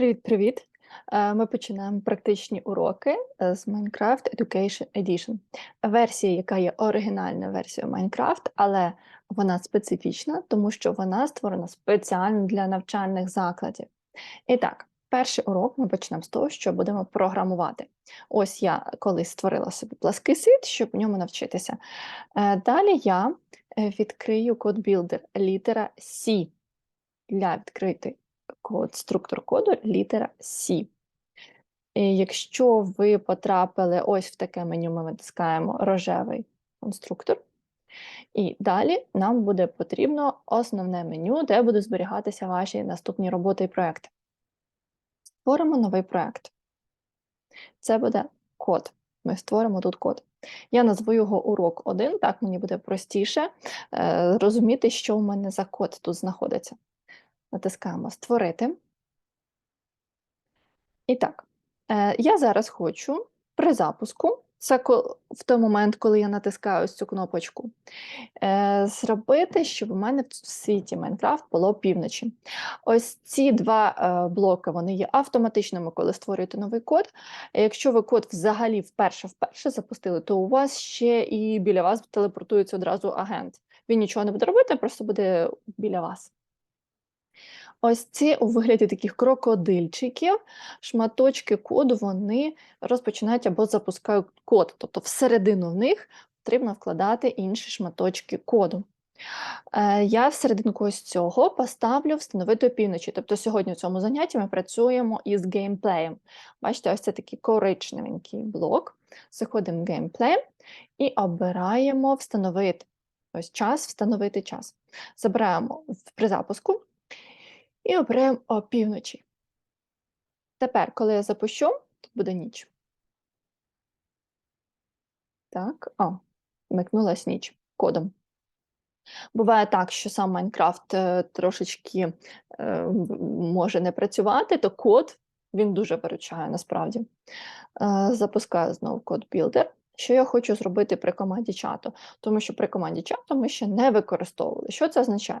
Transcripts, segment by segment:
Привіт-привіт! Е, Ми починаємо практичні уроки е, з Minecraft Education Edition. Версія, яка є оригінальною версією Minecraft, але вона специфічна, тому що вона створена спеціально для навчальних закладів. І так, перший урок ми почнемо з того, що будемо програмувати. Ось я колись створила собі плаский світ, щоб в ньому навчитися. Е, Далі я відкрию код Builder літера C для відкрити код, структур коду літера C. І якщо ви потрапили ось в таке меню, ми натискаємо рожевий конструктор. І далі нам буде потрібно основне меню, де будуть зберігатися ваші наступні роботи і проекти. Створимо новий проект. Це буде код. Ми створимо тут код. Я назву його урок 1, так мені буде простіше е, розуміти, що в мене за код тут знаходиться. Натискаємо Створити. І так, е, я зараз хочу при запуску, це в той момент, коли я натискаю ось цю кнопочку, е, зробити, щоб у мене в світі Майнкрафт було півночі. Ось ці два е, блоки вони є автоматичними, коли створюєте новий код. Якщо ви код взагалі вперше-вперше запустили, то у вас ще і біля вас телепортується одразу агент. Він нічого не буде робити, просто буде біля вас. Ось ці у вигляді таких крокодильчиків, шматочки коду, вони розпочинають або запускають код. Тобто всередину в них потрібно вкладати інші шматочки коду. Е, Я всерединку ось цього поставлю встановити опівночі. Тобто сьогодні в цьому занятті ми працюємо із геймплеєм. Бачите, ось це такий коричневенький блок. Заходимо в геймплей і обираємо встановити. Ось час, встановити час. Забираємо при запуску і обираємо опівночі. Тепер, коли я запущу, тут буде ніч. Так, о, вмикнулась ніч кодом. Буває так, що сам Майнкрафт е, трошечки е, може не працювати, то код він дуже виручає насправді. Е, запускаю знову код Builder. Що я хочу зробити при команді чату? Тому що при команді чату ми ще не використовували. Що це означає?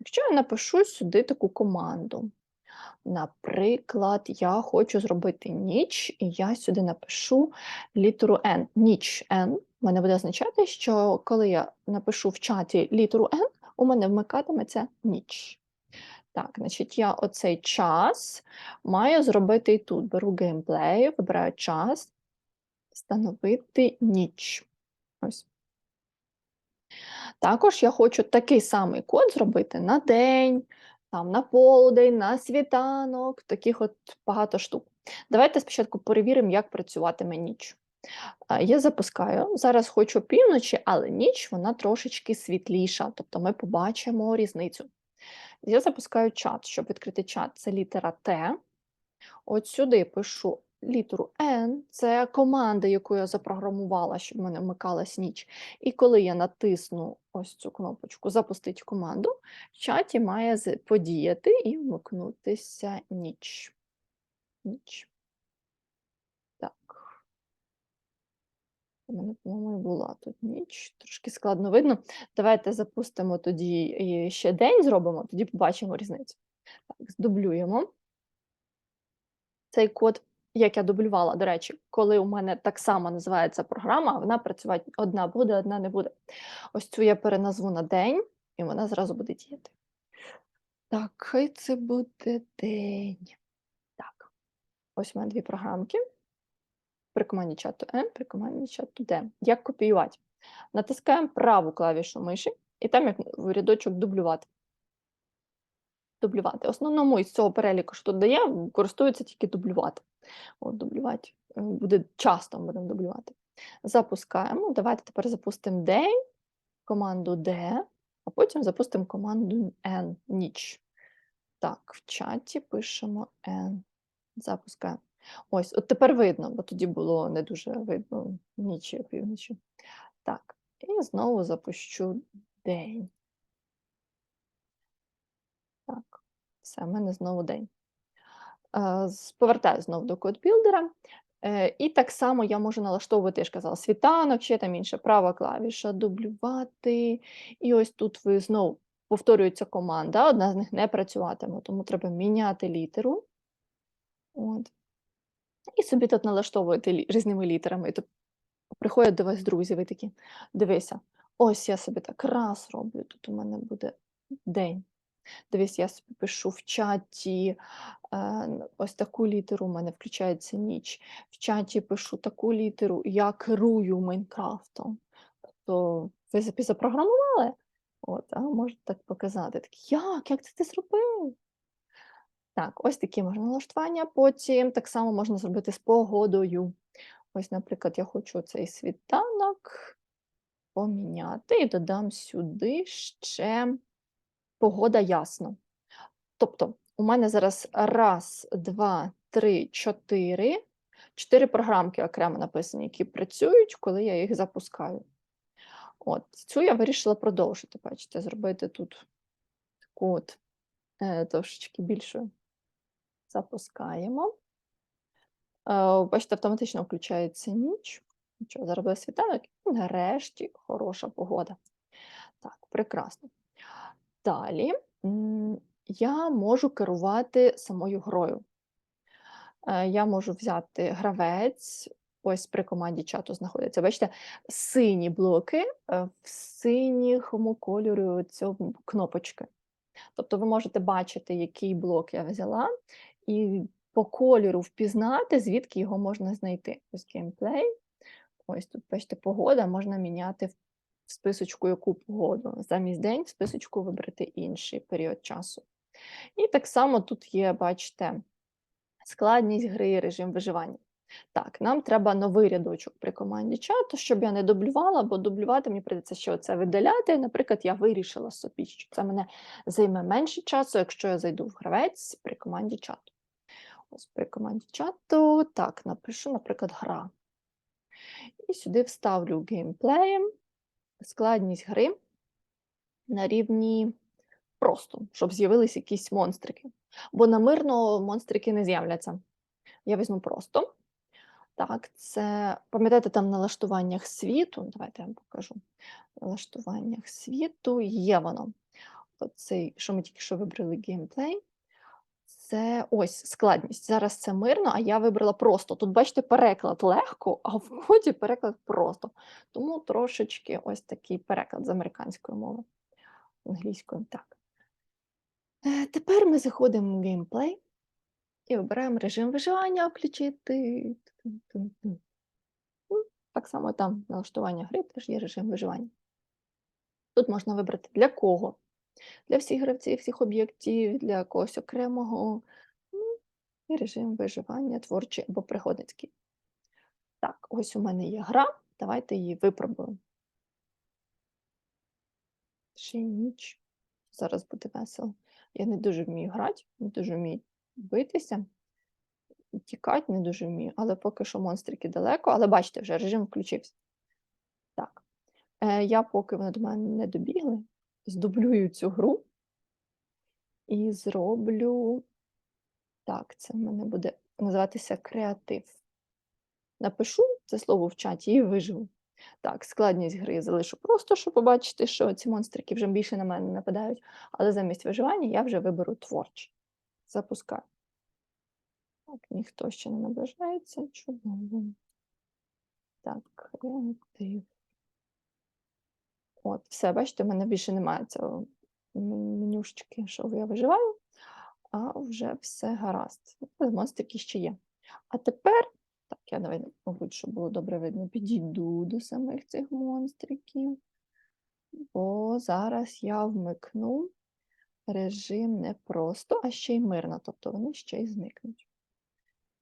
Якщо я напишу сюди таку команду, Наприклад, я хочу зробити ніч, і я сюди напишу літеру N. Ніч N. У мене буде означати, що коли я напишу в чаті літеру N, у мене вмикатиметься ніч. Так, значить, я оцей час маю зробити і тут. Беру геймплей, вибираю час, встановити ніч. Ось. Також я хочу такий самий код зробити на день, там, на полдень, на світанок, таких от багато штук. Давайте спочатку перевіримо, як працюватиме ніч. Я запускаю. Зараз хочу півночі, але ніч вона трошечки світліша, тобто ми побачимо різницю. Я запускаю чат. Щоб відкрити чат, це літера Т. От сюди пишу літеру N, це команда, яку я запрограмувала, щоб в мене вмикалась ніч. І коли я натисну ось цю кнопочку Запустити команду, в чаті має подіяти і вмикнутися ніч. Ніч. Так. У мене, по-моєму, була тут ніч. Трошки складно видно. Давайте запустимо тоді ще день зробимо, тоді побачимо різницю. Так, здублюємо цей код, як я дублювала, до речі, коли у мене так само називається програма, вона працювати одна буде, одна не буде. Ось цю я переназву на день, і вона зразу буде діяти. Так, хай це буде день. Так, ось у мене дві програмки. При команді чату N, при команді чату D. Як копіювати? Натискаємо праву клавішу миші, і там як в рядочок дублювати. Дублювати. Основному із цього переліку, що тут дає, користується тільки дублювати. От, дублювати е, буде часто будемо дублювати. Запускаємо. Давайте тепер запустимо день, команду D, а потім запустимо команду N, ніч. Так, в чаті пишемо N. Запускаємо. Ось, от тепер видно, бо тоді було не дуже видно ніч і півночі. Так, і знову запущу день. Так, все, в мене знову день. Е, Повертаю знову до код-білдера. Е, І так само я можу налаштовувати, я ж казала, світанок, ще там інше, права клавіша, дублювати. І ось тут ви знову повторюється команда, одна з них не працюватиме, тому треба міняти літеру. От. І собі тут налаштовуєте різними літерами. І тут приходять до вас друзі, ви такі, дивися, ось я собі так раз роблю, тут у мене буде день. Дивись, я собі пишу в чаті ось таку літеру, у мене включається ніч. В чаті пишу таку літеру, я керую Майнкрафтом. Тобто ви запрограмували, от, а можете так показати. Так, як? Як це ти зробив? Так, ось такі можна налаштування. Потім так само можна зробити з погодою. Ось, наприклад, я хочу цей світанок поміняти і додам сюди ще погода ясно. Тобто, у мене зараз раз, два, три, чотири. Чотири програмки окремо написані, які працюють, коли я їх запускаю. От, цю я вирішила продовжити, бачите, зробити тут таку от е, трошечки більшою. Запускаємо. Е, бачите, автоматично включається ніч. Нічого, буде світанок, і нарешті хороша погода. Так, прекрасно. Далі я можу керувати самою грою. Е, Я можу взяти гравець, ось при команді чату знаходиться. Бачите, сині блоки е, в синьому кольорі цього кнопочки. Тобто ви можете бачити, який блок я взяла, і по кольору впізнати, звідки його можна знайти. Ось геймплей. Ось тут, бачите, погода можна міняти в списочку яку погоду. Замість день в списочку вибрати інший період часу. І так само тут є, бачите, складність гри, режим виживання. Так, нам треба новий рядочок при команді чату, щоб я не дублювала, бо дублювати мені прийдеться ще оце видаляти. Наприклад, я вирішила собі, що це мене займе менше часу, якщо я зайду в гравець при команді чату. Ось при команді чату, так, напишу, наприклад, гра. І сюди вставлю геймплеєм, складність гри на рівні просто, щоб з'явились якісь монстрики. Бо на мирно монстрики не з'являться. Я візьму просто. Так, це пам'ятаєте, там в налаштуваннях світу. Давайте я вам покажу. В налаштуваннях світу є воно. Оцей, що ми тільки що вибрали геймплей. Це ось складність. Зараз це мирно, а я вибрала просто. Тут, бачите, переклад легко, а в коді переклад просто. Тому трошечки ось такий переклад з американської мови. Англійською, так. Е, Тепер ми заходимо в геймплей і обираємо режим виживання включити. Ну, Так само там налаштування гри теж є режим виживання. Тут можна вибрати для кого. Для всіх гравців, всіх об'єктів, для когось окремого. Ну, і режим виживання творчий або пригодницький. Так, ось у мене є гра. Давайте її випробуємо. Ще ніч. Зараз буде весело. Я не дуже вмію грати, не дуже вмію битися. Тікати не дуже вмію, але поки що монстрики далеко. Але бачите, вже режим включився. Так. Е, я, поки вони до мене не добігли, здублюю цю гру і зроблю. Так, це в мене буде називатися креатив. Напишу це слово в чаті і виживу. Так, складність гри залишу просто, щоб побачити, що ці монстрики вже більше на мене нападають. Але замість виживання я вже виберу творче. Запускаю. Так, ніхто ще не наближається. Чудово. Так, креатив. От, все, бачите, в мене більше немає цього мен- менюшечки, що я виживаю, а вже все гаразд. Але Монстрики ще є. А тепер, так, я давай, мабуть, щоб було добре видно, підійду до самих цих монстриків, бо зараз я вмикну режим не просто, а ще й мирно, тобто вони ще й зникнуть.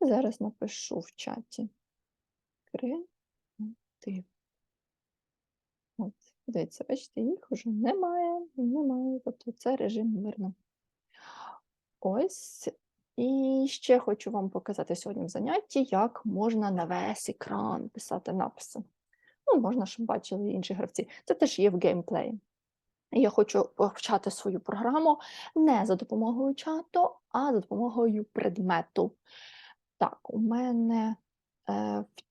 Зараз напишу в чаті креатив. От, дивіться, бачите, їх вже немає, немає, тобто це режим мирно. Ось. І ще хочу вам показати сьогодні в занятті, як можна на весь екран писати написи. Ну, можна, щоб бачили інші гравці. Це теж є в геймплеї. Я хочу повчати свою програму не за допомогою чату, а за допомогою предмету. Так, у мене е, в-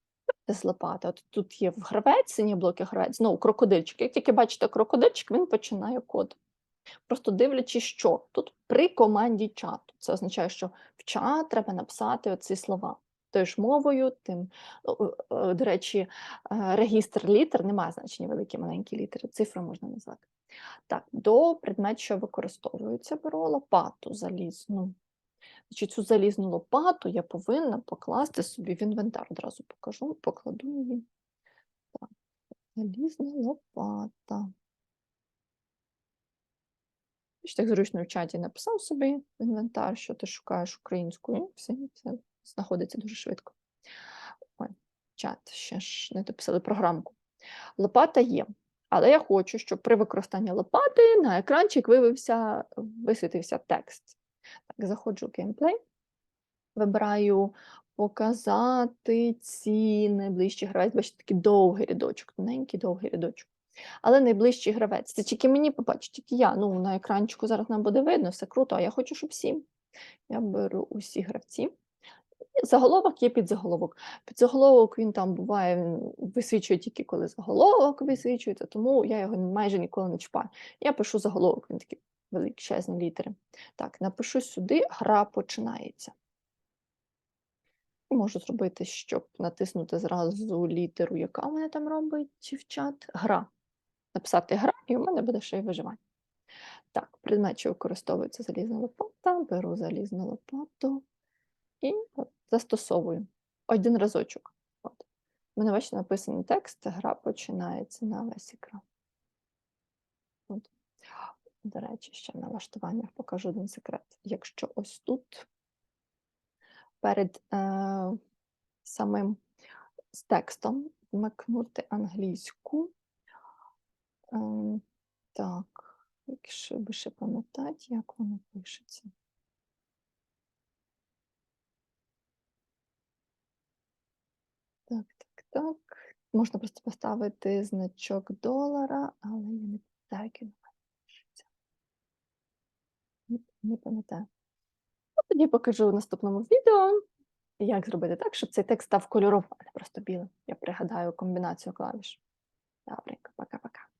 з лопати. От тут є гравець, сині блоки гравець, знову крокодильчик. Як тільки бачите крокодильчик, він починає код. Просто дивлячись, що тут при команді чату. Це означає, що в чат треба написати оці слова. Тою ж мовою, тим, до речі, е, регістр літер не має значення великі, маленькі літери, цифри можна назвати. Так, до предмет, що використовується, беру лопату залізну. Значить, цю залізну лопату я повинна покласти собі в інвентар. Одразу покажу, покладу її. Так, залізна лопата. Бачите, так зручно в чаті написав собі інвентар, що ти шукаєш українською, і все, все знаходиться дуже швидко. Ой, чат, ще ж не дописали програмку. Лопата є. Але я хочу, щоб при використанні лопати на екранчик вивився, висвітився текст. Так, заходжу в геймплей, вибираю показати ці найближчі гравець. Бачите, такий довгий рядочок, тоненький довгий рядочок. Але найближчий гравець. Це тільки мені побачить, тільки я. Ну, на екранчику зараз нам буде видно, все круто, а я хочу, щоб всі. Я беру усі гравці. Заголовок є підзаголовок. Підзаголовок він там буває, висвічує тільки коли заголовок висвічується, тому я його майже ніколи не чіпаю. Я пишу заголовок, він такий величезні літери. Так, напишу сюди, гра починається. Можу зробити, щоб натиснути зразу літеру, яка у мене там робить в чат. Гра. Написати гра, і у мене буде ще й виживання. Так, предмет, що використовується залізна лопата, беру залізну лопату і застосовую один разочок. От. У мене бачите, написаний текст, гра починається на весь екран. До речі, ще в налаштуваннях покажу один секрет. Якщо ось тут перед е, самим з текстом вмикнути англійську. Е, так, якщо би ще пам'ятати, як воно пишеться. Так, так, так. Можна просто поставити значок долара, але я не пам'ятаю, як він пишеться. Ні, Не пам'ятаю. Ну, тоді покажу в наступному відео, як зробити так, щоб цей текст став кольоровим, а не просто білим. Я пригадаю комбінацію клавіш. Добренько, пока-пока.